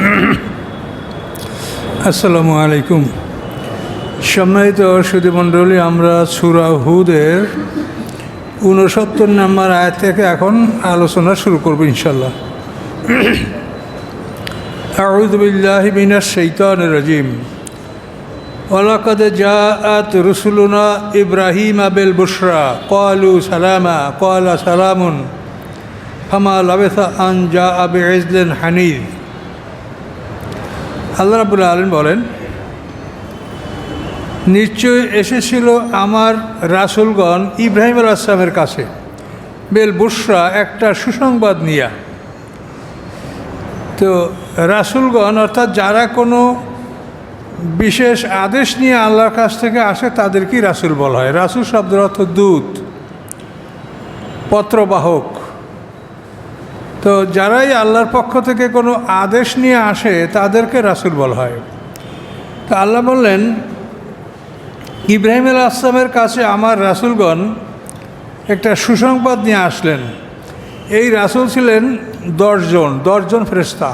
আসসালামু আলাইকুম। সম্মানিত সুদীমণ্ডলী আমরা সুরা হুদের উনসত্তর নম্বর আয় থেকে এখন আলোচনা শুরু করব ইনশাল্লাহ আউদ্দিল্লাহমিনা সৈতান রাজিম। ওলাকাদ জাআত রসুলুনা ইব্রাহিম আবেল বুসরা কলু সালামা কলা সালামুন, ফামা লাবেসা আন জা আবে ইজলেন আল্লাহ রাবুল আলম বলেন, নিশ্চয় এসেছিল আমার রাসুলগণ ইব্রাহিম আল আসলামের কাছে। বেল বুসরা একটা সুসংবাদ নিয়া। তো রাসুলগণ, অর্থাৎ যারা কোনো বিশেষ আদেশ নিয়ে আল্লাহর কাছ থেকে আসে, তাদেরকেই রাসুল বলা হয়। রাসুল শব্দের অর্থ দূত, পত্রবাহক। তো যারাই আল্লাহর পক্ষ থেকে কোনো আদেশ নিয়ে আসে, তাদেরকে রাসুল বলা হয়। তো আল্লাহ বললেন, ইব্রাহিম আল আসলামের কাছে আমার রাসুলগণ একটা সুসংবাদ নিয়ে আসলেন। এই রাসুল ছিলেন দশজন দশজন ফেরেস্তা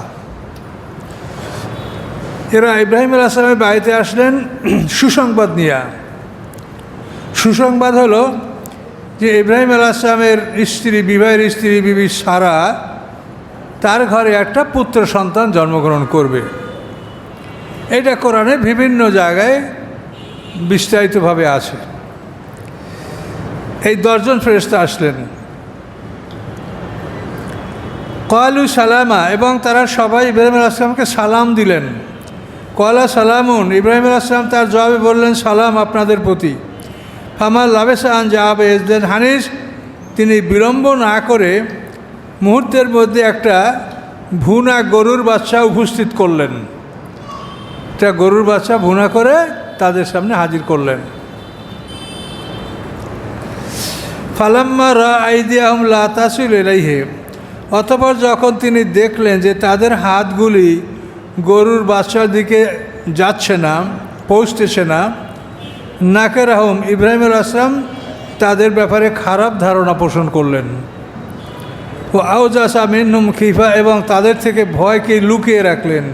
এরা ইব্রাহিম আল আসলামের বাড়িতে আসলেন সুসংবাদ নিয়ে। সুসংবাদ হলো যে ইব্রাহিম আল আসলামের স্ত্রী, বিবাহের স্ত্রী বিবি সারা তার ঘরে একটা পুত্র সন্তান জন্মগ্রহণ করবে। এটা কোরআনে বিভিন্ন জায়গায় বিস্তারিতভাবে আছে। এই দশজন ফেরেস্তা আসলেন। কয়ালু সালামা, এবং তারা সবাই ইব্রাহিম আসলামকে সালাম দিলেন। কয়লা সালামুন, ইব্রাহিম আসলাম তার জবাবে বললেন, সালাম আপনাদের প্রতি। ফামাল লাবেসান জাহাব এজদেন হানিস, তিনি বিলম্ব না করে মুহূর্তের মধ্যে একটা ভুনা গরুর বাচ্চা উপস্থিত করলেন। একটা গরুর বাচ্চা ভুনা করে তাদের সামনে হাজির করলেন। ফালাম্মা রা আইদিয়াহম লাতাসুল এলাইহে অতপর যখন তিনি দেখলেন যে তাদের হাতগুলি গরুর বাচ্চার দিকে যাচ্ছে না, পৌঁছতেছে না, নাকের আহম ইব্রাহিম আসলাম তাদের ব্যাপারে খারাপ ধারণা পোষণ করলেন। ও আউজাসা মিন্নুম খিফা, এবং তাদের থেকে ভয়কে লুকিয়ে রাখলেন।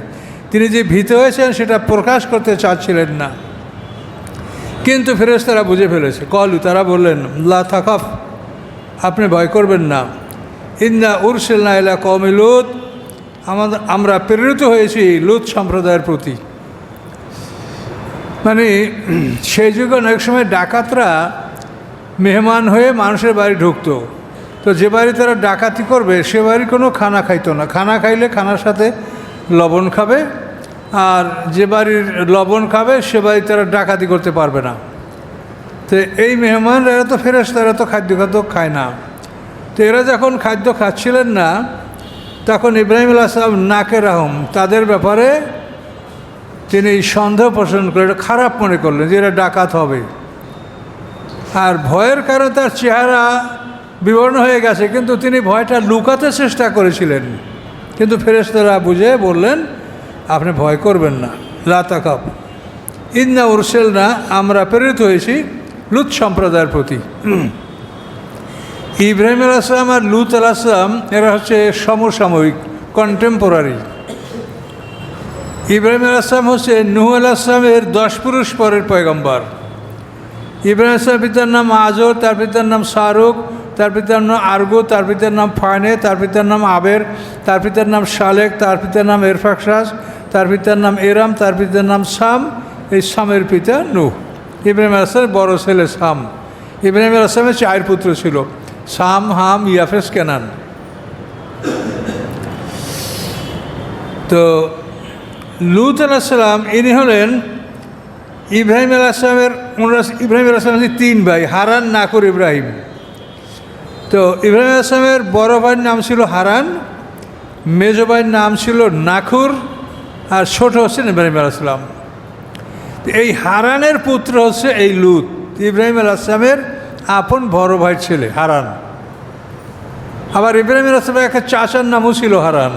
তিনি যে ভীত হয়েছেন, সেটা প্রকাশ করতে চাচ্ছিলেন না। কিন্তু ফেরেস তারা বুঝে ফেলেছে। কলু, তারা বললেন, লা থাকাফ আপনি ভয় করবেন না। ইন্দা উরসেলনা এলা কমে লুত আমাদের আমরা প্রেরিত হয়েছি লুত সম্প্রদায়ের প্রতি। মানে সেই যুগে অনেক সময় ডাকাতরা মেহমান হয়ে মানুষের বাড়ি ঢুকতো। তো যে বাড়ি তারা ডাকাতি করবে, সে বাড়ি কোনো খানা খাইতো না। খানা খাইলে খানার সাথে লবণ খাবে, আর যে বাড়ির লবণ খাবে, সে বাড়ি তারা ডাকাতি করতে পারবে না। তো এই মেহমানরা এরা তো ফেরেস তারা তো খাদ্য খাদ্য খায় না। তো এরা যখন খাদ্য খাচ্ছিলেন না, তখন ইব্রাহিম আসলাম নাকের আহম, তাদের ব্যাপারে তিনি সন্দেহ পোষণ করে, এটা খারাপ মনে করলেন যে এরা ডাকাত হবে। আর ভয়ের কারণে তার চেহারা বিবর্ণ হয়ে গেছে, কিন্তু তিনি ভয়টা লুকাতে চেষ্টা করেছিলেন। কিন্তু ফেরেস্তারা বুঝে বললেন, আপনি ভয় করবেন না লাতাকাপ ইন্না উরসেল না আমরা প্রেরিত হয়েছি লুত সম্প্রদায়ের প্রতি। ইব্রাহিম আল আসলাম আর লুত আসলাম এরা হচ্ছে সমসাময়িক কন্টেম্পোরারি ইব্রাহিম আল আসলাম হচ্ছে নুহ আল আসলামের দশ পুরুষ পরের পয়গম্বর। ইব্রাহিম আসলাম পিতার নাম আজর, তার পিতার নাম শাহরুখ তার পিতার নাম আরগো, তার পিতার নাম ফায়নে তার পিতার নাম আবের, তার পিতার নাম শালেক, তার পিতার নাম এরফাকশাস তার পিতার নাম এরাম, তার পিতার নাম সাম, এই সামের পিতা নুহ। ইব্রাহিম আসলামের বড় ছেলে সাম। ইব্রাহিম আসলামের চার পুত্র ছিল, সাম, হাম, ইয়াফেস, কেনান। তো লুত আলাহিসাল্লাম ইনি হলেন ইব্রাহিম আলাহিসামের ইব্রাহিম আলাহিসাম তিন ভাই, হারান, নাকুর, ইব্রাহিম। তো ইব্রাহিম আসলামের বড় ভাইয়ের নাম ছিল হারান, মেজ ভাইয়ের নাম ছিল নাখুর আর ছোট হচ্ছেন ইব্রাহিম আলাইসলাম এই হারানের পুত্র হচ্ছে এই লুত। ইব্রাহিম আলাইসলামের আপন বড় ভাইয়ের ছেলে হারান। আবার ইব্রাহিম আলাইসলামের একটা চাচার নামও ছিল হারান।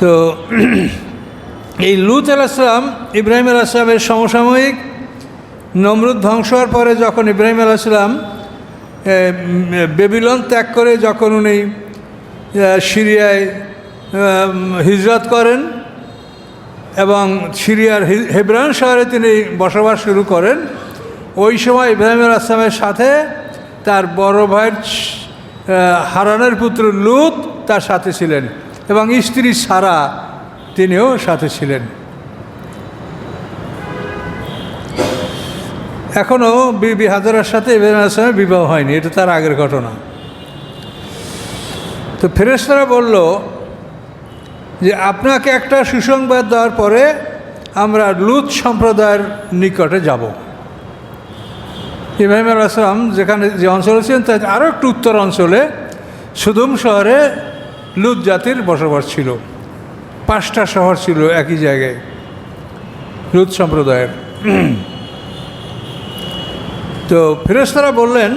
তো এই লুত আলাইসলাম ইব্রাহিম আলাইসলামের সমসাময়িক নমরুদ ধ্বংস হওয়ার পরে যখন ইব্রাহিম আলাইসালাম বেবিলন ত্যাগ করে যখন উনি সিরিয়ায় হিজরত করেন এবং সিরিয়ার হেব্রান শহরে তিনি বসবাস শুরু করেন, ওই সময় ইব্রাহিম আসলামের সাথে তার বড় ভাইয়ের হারানের পুত্র লুত তার সাথে ছিলেন এবং স্ত্রী সারা তিনিও সাথে ছিলেন। এখনও বিবি হাজারার সাথে ইব্রাহিম আসলামের বিবাহ হয়নি, এটা তার আগের ঘটনা। তো ফেরেশতারা বলল যে, আপনাকে একটা সুসংবাদ দেওয়ার পরে আমরা লুত সম্প্রদায়ের নিকটে যাব। ইব্রাহিম আসলাম যেখানে যে অঞ্চলে ছিলেন, তার আরও একটু উত্তর অঞ্চলে সুদুম শহরে লুত জাতির বসবাস ছিল। পাঁচটা শহর ছিল একই জায়গায়, লুত সম্প্রদায়ের। তো ফেরেশতারা বললেন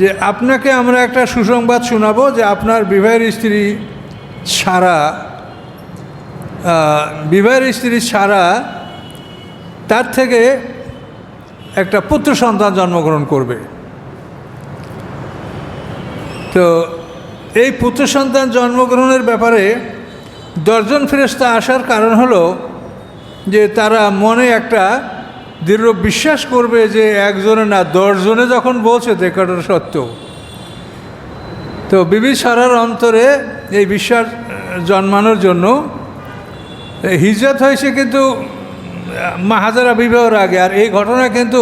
যে, আপনাকে আমরা একটা সুসংবাদ শোনাবো যে আপনার বিবাহের স্ত্রী ছাড়া বিবাহের স্ত্রী ছাড়া তার থেকে একটা পুত্র সন্তান জন্মগ্রহণ করবে। তো এই পুত্র সন্তান জন্মগ্রহণের ব্যাপারে দশজন ফেরেস্তা আসার কারণ হলো যে, তারা মনে একটা দৃঢ় বিশ্বাস করবে যে একজনে না দশজনে যখন বলছে দেখাটা সত্য। তো বিবি সারার অন্তরে এই বিশ্বাস জন্মানোর জন্য হিজরত হয়েছে কিন্তু মাহাজারা বিবাহের আগে, আর এই ঘটনা কিন্তু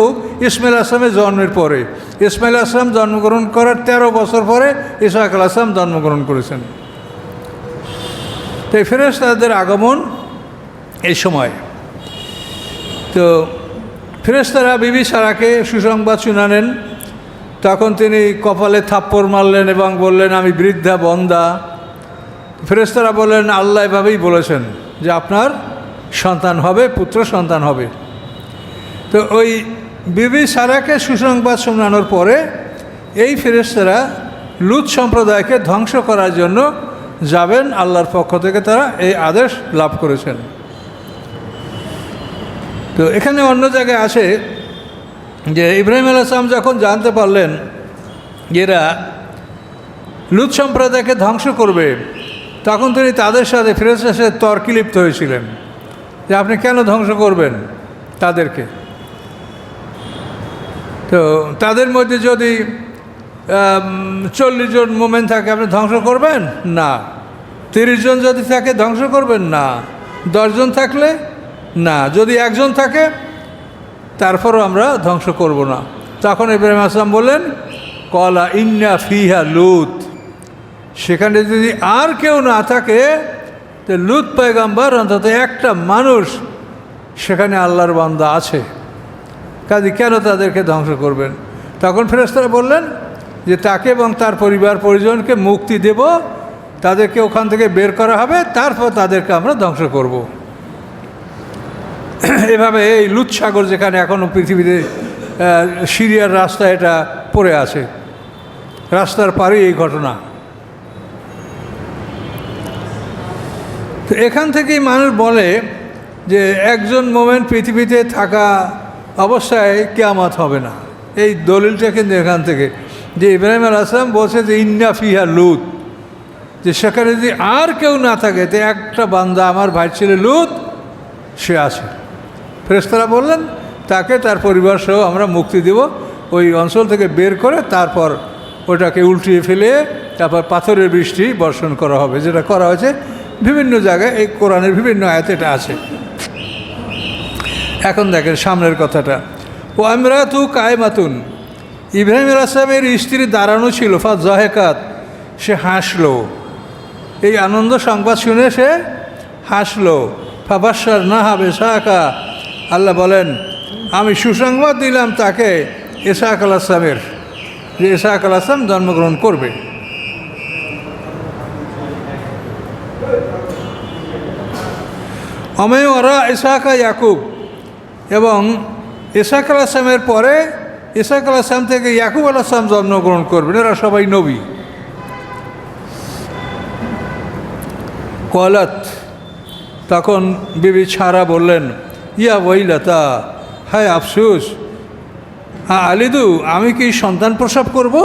ইসমাইল আসলামের জন্মের পরে। ইসমাইল আসলাম জন্মগ্রহণ করার তেরো বছর পরে আল আসলাম জন্মগ্রহণ করেছেন। তো এই ফেরেস্তাদের আগমন এই সময়। তো ফেরেস্তারা বিবি সারাকে সুসংবাদ শুনালেন। তখন তিনি কপালে থাপ্পড় মারলেন এবং বললেন, আমি বৃদ্ধা, বন্দা। ফেরেস্তারা বললেন, আল্লাহ এভাবেই বলেছেন যে আপনার সন্তান হবে, পুত্র সন্তান হবে। তো ওই বিবি সারাকে সুসংবাদ শোনানোর পরে এই ফেরেস্তারা লুত সম্প্রদায়কে ধ্বংস করার জন্য যাবেন আল্লাহর পক্ষ থেকে তারা এই আদেশ লাভ করেছেন। তো এখানে অন্য জায়গায় আসে যে ইব্রাহিম আল আসলাম যখন জানতে পারলেন এরা লুত সম্প্রদায়কে ধ্বংস করবে, তখন তিনি তাদের সাথে এসে তর্কি লিপ্ত হয়েছিলেন যে আপনি কেন ধ্বংস করবেন তাদেরকে? তো তাদের মধ্যে যদি চল্লিশ জন মোমেন্ট থাকে, আপনি ধ্বংস করবেন? না। তিরিশ জন যদি থাকে, ধ্বংস করবেন? না। দশজন থাকলে না, যদি একজন থাকে, তারপরও আমরা ধ্বংস করব না। তখন ইব্রাহিম আসলাম বললেন, কলা ইন্না ফিহা লুত। সেখানে যদি আর কেউ না থাকে, তো লুত পয়গাম্বার অন্তত একটা মানুষ সেখানে আল্লাহর বান্দা আছে। কাজে কেন তাদেরকে ধ্বংস করবেন? তখন ফেরেস্তারা বললেন, যে তাকে এবং তার পরিবার পরিজনকে মুক্তি দেব, তাদেরকে ওখান থেকে বের করা হবে, তারপর তাদেরকে আমরা ধ্বংস করব। এভাবে এই লুৎসাগর যেখানে এখনও পৃথিবীতে সিরিয়ার রাস্তা এটা পড়ে আছে। রাস্তার পারে এই ঘটনা। তো এখান থেকেই মানুষ বলে যে একজন মোমেন্ট পৃথিবীতে থাকা অবস্থায় কেয়ামত হবে না। এই দলিলটা কিন্তু এখান থেকে। যে ইব্রাহিম আল আসলাম বলছে যে, ইন্না ফিহা লুত যে সেখানে যদি আর কেউ না থাকে, তো একটা বান্দা আমার ভাই ছেলে লুত সে আছে। ফেরেস্তারা বললেন, তাকে তার পরিবার সহ আমরা মুক্তি দেব। ওই অঞ্চল থেকে বের করে তারপর ওটাকে উল্টিয়ে ফেলে তারপর পাথরের বৃষ্টি বর্ষণ করা হবে, যেটা করা হয়েছে বিভিন্ন জায়গায়। এই কোরআনের বিভিন্ন আয়াতে এটা আছে। এখন দেখেন সামনের কথাটা। ও আমরা তু কায়মাতুন। ইব্রাহিম আসলামের স্ত্রী দাঁড়ানো ছিল ফা জহেকাত, সে হাসলো। এই আনন্দ সংবাদ শুনে সে হাসলো। ফাবাসার না হবে সাকা আল্লাহ বলেন, আমি সুসংবাদ দিলাম তাকে এসাক আল আসলামের যে এসাক আল আসলাম জন্মগ্রহণ করবে। অমেয় ওরা ইসাকা ইয়াকুব এবং ইসাক আল আসলামের পরে ইসাক আল আসলাম থেকে ইয়াকুব আল আসলাম জন্মগ্রহণ করবেন। এরা সবাই নবী। কলাত, তখন বিবি ছাড়া বললেন ইয়া বইলতা হায় আফসুস। আলিদু, আমি কি সন্তান প্রসব করব?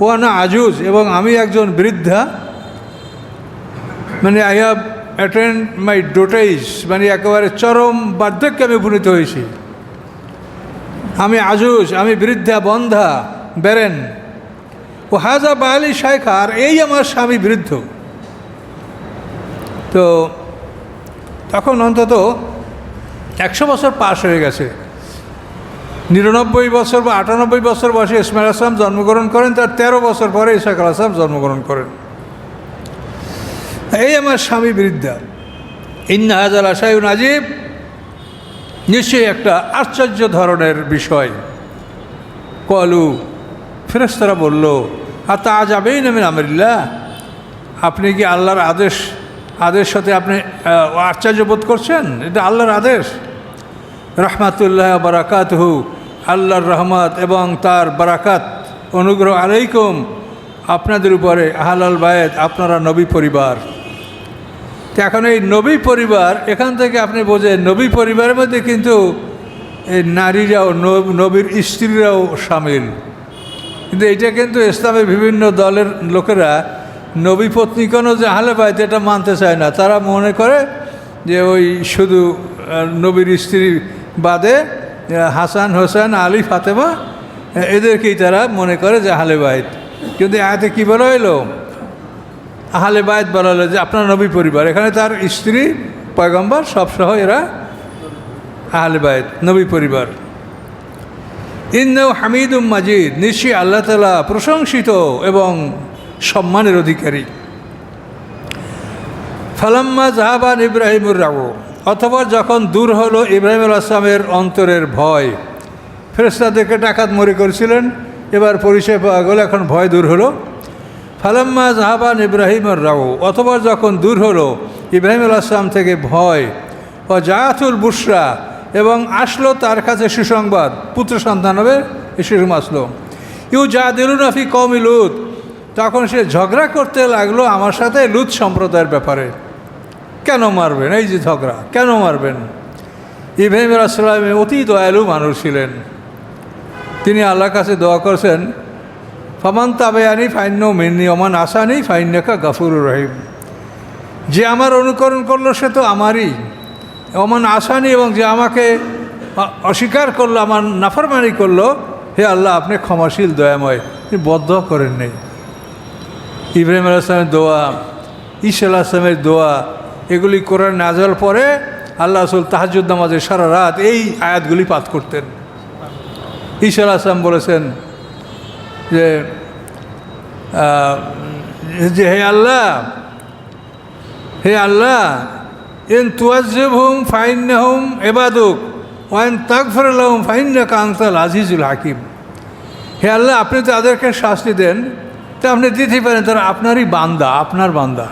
ও না আজুজ, এবং আমি একজন বৃদ্ধা। মানে I have attend my duties মানে একেবারে চরম বার্ধক্যে আমি উপনীত হয়েছি। আমি আজুজ, আমি বৃদ্ধা, বন্ধা বেরেন ও হাজা বায়ালি শাইখা, আর এই আমার স্বামী বৃদ্ধ। তো তখন অন্তত একশো বছর পাশ হয়ে গেছে। নিরানব্বই বছর বা আটানব্বই বছর বয়সে ইসমাইল আসলাম জন্মগ্রহণ করেন, তার তেরো বছর পরে ইসাক আসলাম জন্মগ্রহণ করেন। এই আমার স্বামী বৃদ্ধা। ইন্না হাজাল আশায়ু নাজিব নিশ্চয়ই একটা আশ্চর্য ধরনের বিষয়। কলু ফেরেস্তারা বলল আর তা আজ না মিন আমরিল্লা আপনি কি আল্লাহর আদেশ আদেশ সাথে আপনি আশ্চর্য বোধ করছেন? এটা আল্লাহর আদেশ। রহমাতুল্লাহ বারাকাত হু আল্লাহর রহমত এবং তার বারাকাত। অনুগ্রহ আলাইকুম। আপনাদের উপরে আহালাল বায়েদ আপনারা নবী পরিবার। তো এখন এই নবী পরিবার, এখান থেকে আপনি বোঝেন, নবী পরিবারের মধ্যে কিন্তু এই নারীরাও, নব- নবীর স্ত্রীরাও সামিল। কিন্তু এটা কিন্তু ইসলামের বিভিন্ন দলের লোকেরা নবী পত্নী কোনো যে আহলে বাইত, এটা মানতে চায় না। তারা মনে করে যে ওই শুধু নবীর স্ত্রী বাদে হাসান, হোসেন, আলী, ফাতেমা এদেরকেই তারা মনে করে যে আহলে বাইত। কিন্তু এতে কী বলা হইল? আহলে বায়ত বলা হলো যে আপনার নবী পরিবার। এখানে তার স্ত্রী, পয়গম্বর, সবসহ এরা আহলে বায়ত নবী পরিবার। ইন্নাও হামিদুম মাজিদ, নিশ্চয়ই আল্লাহ তালা প্রশংসিত এবং সম্মানের অধিকারী। ফালাম্মা জাহাবান ইব্রাহিমুর রাবু অথবা যখন দূর হলো ইব্রাহিম আসলামের অন্তরের ভয় ফেরেস্তাদেরকে ডাকাত মরে করেছিলেন, এবার পরিচয় পাওয়া গেল, এখন ভয় দূর হলো। ফালাম্মা জাহাবান ইব্রাহিমুর রাবু অথবা যখন দূর হলো ইব্রাহিম আসলাম থেকে ভয় ও জায়াতুল বুসরা এবং আসলো তার কাছে সুসংবাদ, পুত্র সন্তান হবে এই আসলো। ইউ যা দিলুন আফি কমি লুত তখন সে ঝগড়া করতে লাগল আমার সাথে লুত সম্প্রদায়ের ব্যাপারে। কেন মারবেন? এই যে ঝগড়া, কেন মারবেন? ইব্রাহিম আসসালাম অতি দয়ালু মানুষ ছিলেন। তিনি আল্লাহর কাছে দোয়া করেছেন, ফমান তাবেয়ানি ফাইন্য মিন্নি অমান আসানি ফাইন্যাকা গাফুরুর রহিম। যে আমার অনুকরণ করল সে তো আমারই। অমান আসানি এবং যে আমাকে অস্বীকার করল, আমার নাফরমানি করল, হে আল্লাহ, আপনি ক্ষমাশীল, দয়াময়। তিনি বদ্ধ করেন নেই ইব্রাহিম আলাইসলামের দোয়া ঈশা আলাহিসামের দোয়া, এগুলি কোরআন নাজল পরে আল্লাহ রসুল তাহাজুদ নামাজের সারা রাত এই আয়াতগুলি পাঠ করতেন। ঈশা আলাহিসাম বলেছেন যে যে হে আল্লাহ হে আল্লাহ এন তুয়াজ্জেব হুম ফাইন হুম এবাদুক ওয়াইন তাকফর আলহম ফাইন কান্তাল আজিজুল হাকিম। হে আল্লাহ, আপনি তাদেরকে শাস্তি দেন তা আপনি দিতে পারেন তারা আপনারই বান্দা, আপনার বান্দা।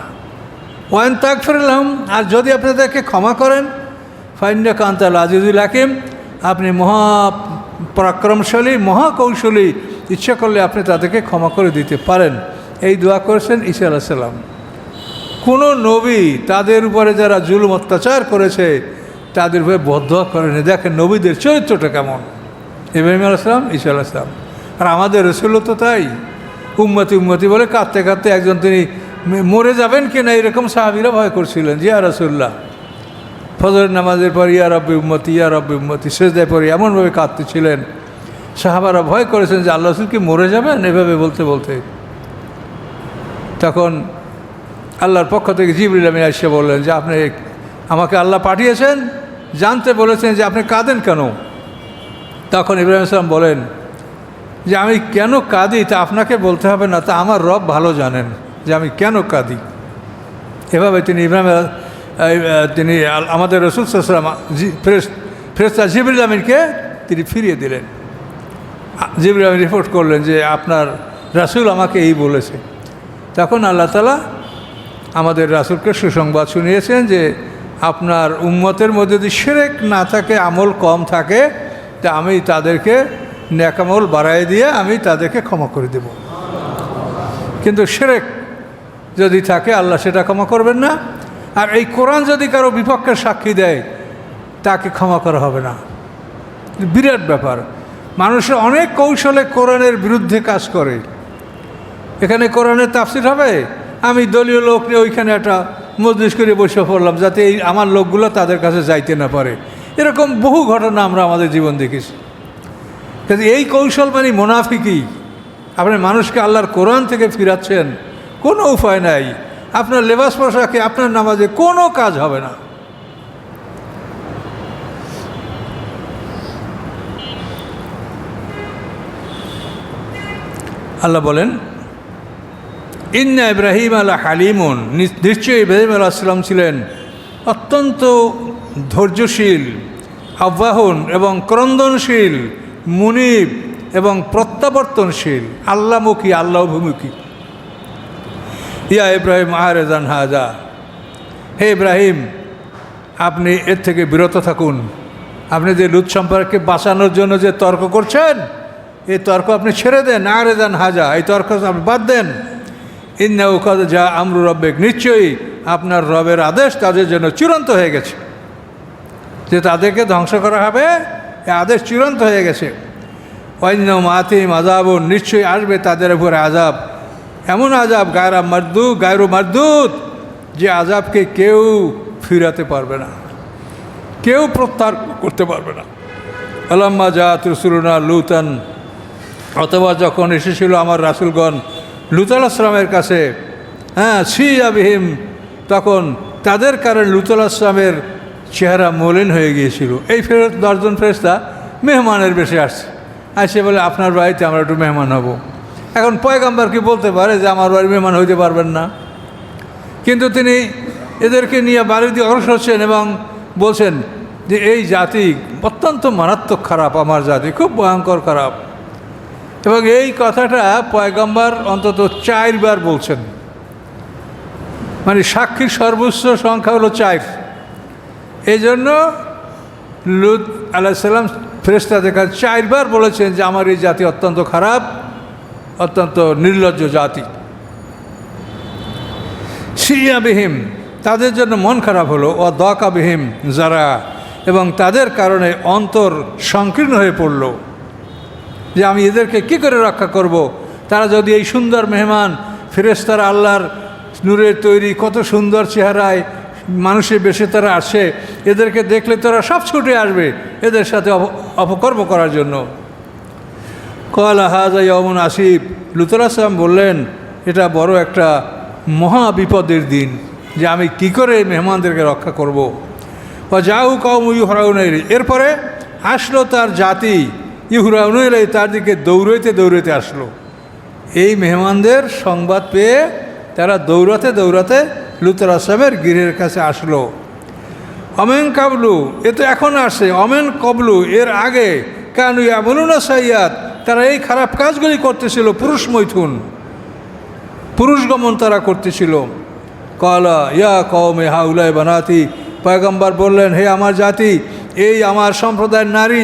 ওয়াইন তাকফর আলহম আর যদি আপনি তাদেরকে ক্ষমা করেন ফাইন্ডা কান্তাল আজিজুল হাকিম, আপনি মহা পরাক্রমশালী মহাকৌশলী ইচ্ছা করলে আপনি তাদেরকে ক্ষমা করে দিতে পারেন। এই দোয়া করেছেন ঈশা আলাহ সাল্লাম কোনো নবী তাদের উপরে যারা জুলুম অত্যাচার করেছে, তাদের উপরে বদ্ধ করেনি দেখেন নবীদের চরিত্রটা কেমন। ইব্রাহিম আলাইসলাম ঈশা আলাইসলাম আর আমাদের রসুলও তো তাই। উম্মতি উম্মতি বলে কাঁদতে কাঁদতে একজন তিনি মরে যাবেন কি না এরকম সাহাবিরা ভয় করছিলেন। জিয়া রসুল্লাহ ফজর নামাজের পর ইয়া রব্বি উম্মতি, ইয়া রব্বি উম্মতি শেষদায় পরে এমনভাবে কাঁদতেছিলেন। সাহাবারা ভয় করেছেন যে আল্লাহ রসুল কি মরে যাবেন? এভাবে বলতে বলতে। তখন আল্লাহর পক্ষ থেকে জিবরিল আমিন এসে বললেন যে আপনি আমাকে আল্লাহ পাঠিয়েছেন, জানতে বলেছেন যে আপনি কাঁদেন কেন? তখন ইব্রাহিম ইসলাম বলেন যে আমি কেন কাঁদি তা আপনাকে বলতে হবে না, তা আমার রব ভালো জানেন যে আমি কেন কাঁদি। এভাবে তিনি ইব্রাহিম তিনি আমাদের রসুল সাল্লাম ফ্রেস ফ্রেস্তা জিবরিল আমিনকে তিনি ফিরিয়ে দিলেন। জিবরিল আমিন রিপোর্ট করলেন যে আপনার রাসুল আমাকে এই বলেছে। তখন আল্লাহ তালা আমাদের রাসুলকে সুসংবাদ শুনিয়েছেন যে আপনার উম্মতের মধ্যে যদি সেরেক না থাকে, আমল কম থাকে, তা আমি তাদেরকে ন্যাকামল বাড়াই দিয়ে আমি তাদেরকে ক্ষমা করে দেব। কিন্তু সেরেক যদি থাকে, আল্লাহ সেটা ক্ষমা করবেন না। আর এই কোরআন যদি কারও বিপক্ষে সাক্ষী দেয়, তাকে ক্ষমা করা হবে না। বিরাট ব্যাপার। মানুষের অনেক কৌশলে কোরআনের বিরুদ্ধে কাজ করে। এখানে কোরআনের তাফসির হবে, আমি দলীয় লোক নিয়ে ওইখানে একটা মজলিস করে বসে পড়লাম, যাতে এই আমার লোকগুলো তাদের কাছে যাইতে না পারে। এরকম বহু ঘটনা আমরা আমাদের জীবন দেখেছি। কিন্তু এই কৌশল মানে মোনাফিকই আপনি মানুষকে আল্লাহর কোরআন থেকে ফিরাচ্ছেন, কোনো উপায় নাই। আপনার লেবাস পোশাকে, আপনার নামাজে কোনো কাজ হবে না। আল্লাহ বলেন, ইন্না ইব্রাহিম আল্লাহ হালিমুন। নিশ্চয়ই ইব্রাহিম আলাহিসাল্লাম ছিলেন অত্যন্ত ধৈর্যশীল আহ্বাহন এবং ক্রন্দনশীল মুনিব এবং প্রত্যাবর্তনশীল আল্লাহমুখী আল্লাহভিমুখী। ইয়া ইব্রাহিম আহরেজান হাজা। হে ইব্রাহিম, আপনি এর থেকে বিরত থাকুন। আপনি যে লুৎ সম্পর্কে বাঁচানোর জন্য যে তর্ক করছেন, এই তর্ক আপনি ছেড়ে দেন আরেদান হাজা। এই তর্ক আপনি বাদ দেন। ইন্না উকাদ যা আমরু রব্বেক। নিশ্চয়ই আপনার রবের আদেশ তাদের জন্য চূড়ান্ত হয়ে গেছে। যে তাদেরকে ধ্বংস করা হবে আদেশ চূড়ান্ত হয়ে গেছে। অন্য মাতিম আজাব নিশ্চয়ই আসবে তাদের উপরে আজাব এমন আজাব গায়রা মারদু গায়রু মারদুত যে আজাবকে কেউ ফিরাতে পারবে না। কেউ প্রত্যাহার করতে পারবে না। আলাম্মা জাত রসুলনা লুতান, অথবা যখন এসেছিল আমার রাসুলগণ লুত কাছে হ্যাঁ সি আবিহিম তখন তাদের কারণে লুত আসলামের চেহারা মলিন হয়ে গিয়েছিল। এই ফেরত দশজন ফেরস্তা মেহমানের বেশে আসছে। আসে বলে, আপনার বাড়িতে আমরা একটু মেহমান হব। এখন পয়গাম্বার কি বলতে পারে যে, আমার বাড়ি মেহমান হইতে পারবেন না? কিন্তু তিনি এদেরকে নিয়ে বাড়ি দিয়ে অগ্রসর হচ্ছেন এবং বলছেন যে, এই জাতি অত্যন্ত মারাত্মক খারাপ, আমার জাতি খুব ভয়ঙ্কর খারাপ। এবং এই কথাটা পয়গাম্বার অন্তত চারবার বলছেন। মানে সাক্ষীর সর্বোচ্চ সংখ্যা হলো চার। এই জন্য লুত আলাহিসাল্লাম ফেরেস্তা দেখা চারবার বলেছেন যে আমার এই জাতি অত্যন্ত খারাপ, অত্যন্ত নির্লজ্জ জাতি। সিয়াবিহীম তাদের জন্য মন খারাপ হলো। ও দকাবিহীম যারা এবং তাদের কারণে অন্তর সংকীর্ণ হয়ে পড়ল। যে আমি এদেরকে কি করে রক্ষা করব। তারা যদি এই সুন্দর মেহমান ফেরেস্তারা আল্লাহর নূরের তৈরি কত সুন্দর চেহারায় মানুষের বেশে তারা আসে, এদেরকে দেখলে তারা সব ছুটে আসবে এদের সাথে অপ- অপকর্ম করার জন্য কল হাজা ইয়মন আসিফ, লুতর আসলাম বললেন, এটা বড় একটা মহা বিপদের দিন যে আমি কি করে মেহমানদেরকে রক্ষা করব। ও যাউ কম ইহরাউনের এরপরে আসলো তার জাতি ইহুরাউনের তার দিকে দৌড়াইতে দৌড়াইতে আসলো এই মেহমানদের সংবাদ পেয়ে তারা দৌড়াতে দৌড়াতে লুতর আসলামের গৃহের কাছে আসলো। অমেন কাবলু, এ তো এখন আসে। অমেন কবলু, এর আগে কেন বলুন সাইয়াদ, তারা এই খারাপ কাজগুলি করতেছিল পুরুষ মৈথুন। পুরুষ গমন তারা করতেছিল। কলা ইয়া কৌমে হাউলাই বানাতি। পয়গম্বর বললেন, হে আমার জাতি, এই আমার সম্প্রদায়ের নারী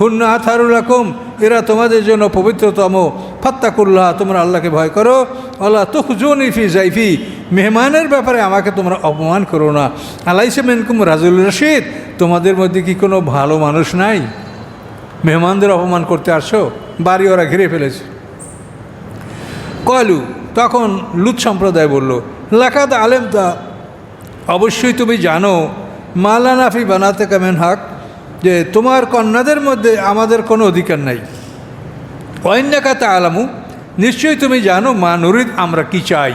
হুন্না আথারুল রকম এরা তোমাদের জন্য পবিত্রতম। ফাত্তাকুল্লাহ, তোমরা আল্লাহকে ভয় করো। আল্লাহ তুখজুনি ফি জাইফি, মেহমানের ব্যাপারে আমাকে তোমরা অপমান করো না। আলাইসে মেনকুম রাজুল রশিদ, তোমাদের মধ্যে কি কোনো ভালো মানুষ নাই? মেহমানদের অপমান করতে আসো বাড়ি ওরা ঘিরে ফেলেছে। কলু, তখন লুৎ সম্প্রদায় বলল লাকাত আলেম তা অবশ্যই তুমি জানো মালানাফি বানাতে কামেন হক যে তোমার কন্যাদের মধ্যে আমাদের কোনো অধিকার নাই। অন্যাকাতে আলামু নিশ্চয়ই তুমি জানো মা নুরিদ আমরা কি চাই।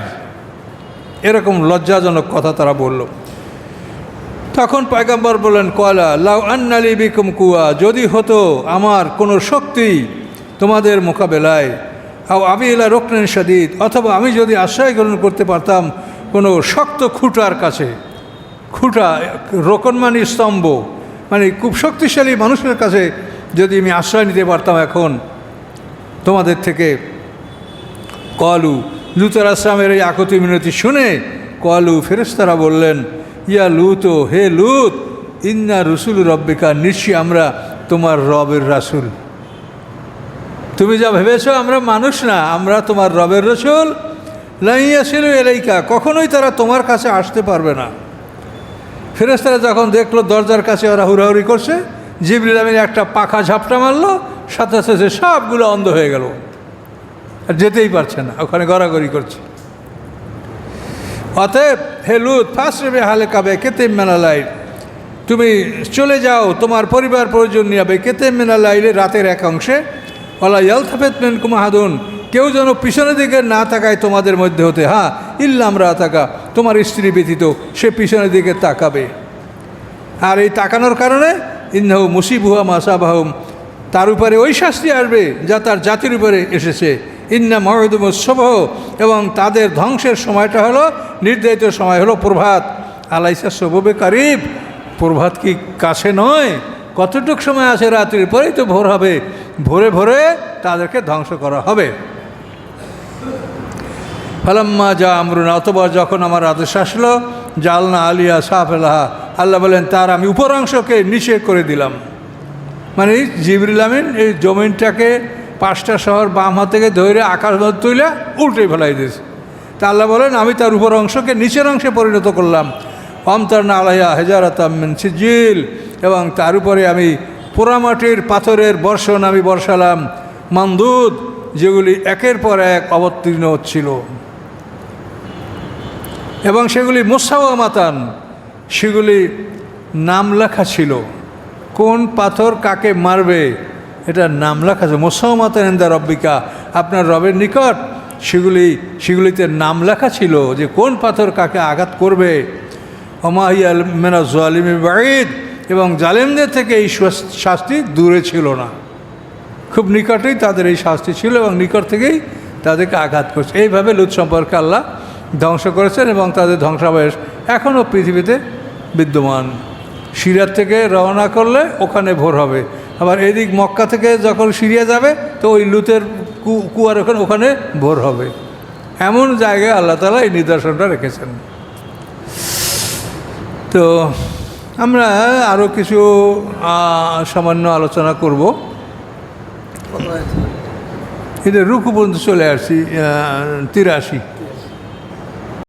এরকম লজ্জাজনক কথা তারা বলল। তখন পয়গাম্বর বললেন কয়লা লাউ আন্নালি বিকুম কুয়া, যদি হতো আমার কোনো শক্তি তোমাদের মোকাবেলায়, আও আমি এলা রোকনেন সাদিদ অথবা আমি যদি আশ্রয় গ্রহণ করতে পারতাম কোনো শক্ত খুঁটার কাছে, খুঁটা রোকন স্তম্ভ মানে খুব শক্তিশালী মানুষের কাছে যদি আমি আশ্রয় নিতে পারতাম এখন, তোমাদের থেকে কলু, লুতার আসলামের এই আকতি মিনতি শুনে কলু ফেরেস্তারা বললেন, ইয়া লুত, হে লুত, ইন্না রসুল রব্বিকা, নিশ্চয়ই আমরা তোমার রবের রাসুল। তুমি যা ভেবেছ আমরা মানুষ না, আমরা তোমার রবের রসুল। লাইয়া ছিল এলাইকা কখনোই তারা তোমার কাছে আসতে পারবে না। ফেরেস্তারা যখন দেখল দরজার কাছে ওরা হুড়াহুড়ি করছে, জিবরিল আমিন একটা পাখা ঝাপটা মারলো, সাথে সাথে সবগুলো অন্ধ হয়ে গেল। আর যেতেই পারছে না, ওখানে গড়াগড়ি করছে। অতএব, হে লুত ফার্স্ট রেবে হালে কাবে কেতে মেনালাই তুমি চলে যাও, তোমার পরিবার প্রয়োজন নিয়ে যাবে কেতে মেনালাইলে রাতের এক অংশে। ওলা ইয়ালথাফেত মেন কুমাহাদুন কেউ যেন পিছনের দিকে না তাকায় তোমাদের মধ্যে হতে। হ্যাঁ ইল্লাম রা তাকা। তোমার স্ত্রী ব্যতীত সে পিছনের দিকে তাকাবে। আর এই তাকানোর কারণে ইন্নাহু মুসিবুহা মাসাবাহম তার উপরে ওই শাস্তি আসবে যা তার জাতির উপরে এসেছে। ইন্না মহদুমোৎসব এবং তাদের ধ্বংসের সময়টা হলো, নির্ধারিত সময় হলো প্রভাত। আলাইসা সববে কারিব, প্রভাত কি কাছে নয়? কতটুক সময় আছে রাত্রির পরেই তো ভোর হবে। ভোরে ভোরে তাদেরকে ধ্বংস করা হবে। ফালাম্মা যা আমরুন অথবা যখন আমার আদেশ আসলো, জালনা আলিয়া সাফ এলাহা আল্লাহ বলেন, তার আমি উপর অংশকে নিচে করে দিলাম। মানে জিবরিল আমিন এই জমিনটাকে পাঁচটা শহর বাম হাত থেকে ধরে আকাশ মধ্যে তুলে উল্টে ফেলাই দিয়েছে। তা আল্লাহ বলেন, আমি তার উপর অংশকে নিচের অংশে পরিণত করলাম। অমতার না আলাইয়া হেজারাতামিন সিজিল এবং তার উপরে আমি পোড়ামাটির পাথরের বর্ষণ আমি বর্ষালাম। মামদুদ যেগুলি একের পর এক অবতীর্ণ হচ্ছিল এবং সেগুলি মোসাওয়া মাতান, সেগুলি নাম লেখা ছিল। কোন পাথর কাকে মারবে? এটা নাম লেখা আছে। মোসাওয়া মাতান এন্দা রব্বিকা, আপনার রবের নিকট সেগুলি, সেগুলিতে নাম লেখা ছিল যে কোন পাথর কাকে আঘাত করবে। অমাহিয়াল মেনা জোয়ালিমি বাঈদ, এবং জালেমদের থেকে এই শাস্তি দূরে ছিল না। খুব নিকটেই তাদের এই শাস্তি ছিল এবং নিকট থেকেই তাদেরকে আঘাত করছে। এইভাবে লুৎ সম্পর্কে আল্লাহ ধ্বংস করেছেন এবং তাদের ধ্বংসাবশেষ এখনও পৃথিবীতে বিদ্যমান। সিরিয়ার থেকে রওনা করলে ওখানে ভোর হবে। আবার এদিক মক্কা থেকে যখন সিরিয়া যাবে তো ওই লুতের কু কুয়ার ওখানে ওখানে ভোর হবে। এমন জায়গায় আল্লাহ তালা এই নিদর্শনটা রেখেছেন। তো আমরা আরও কিছু সামান্য আলোচনা করব। এদের রুকু পর্যন্ত চলে আসছি তিরাশি।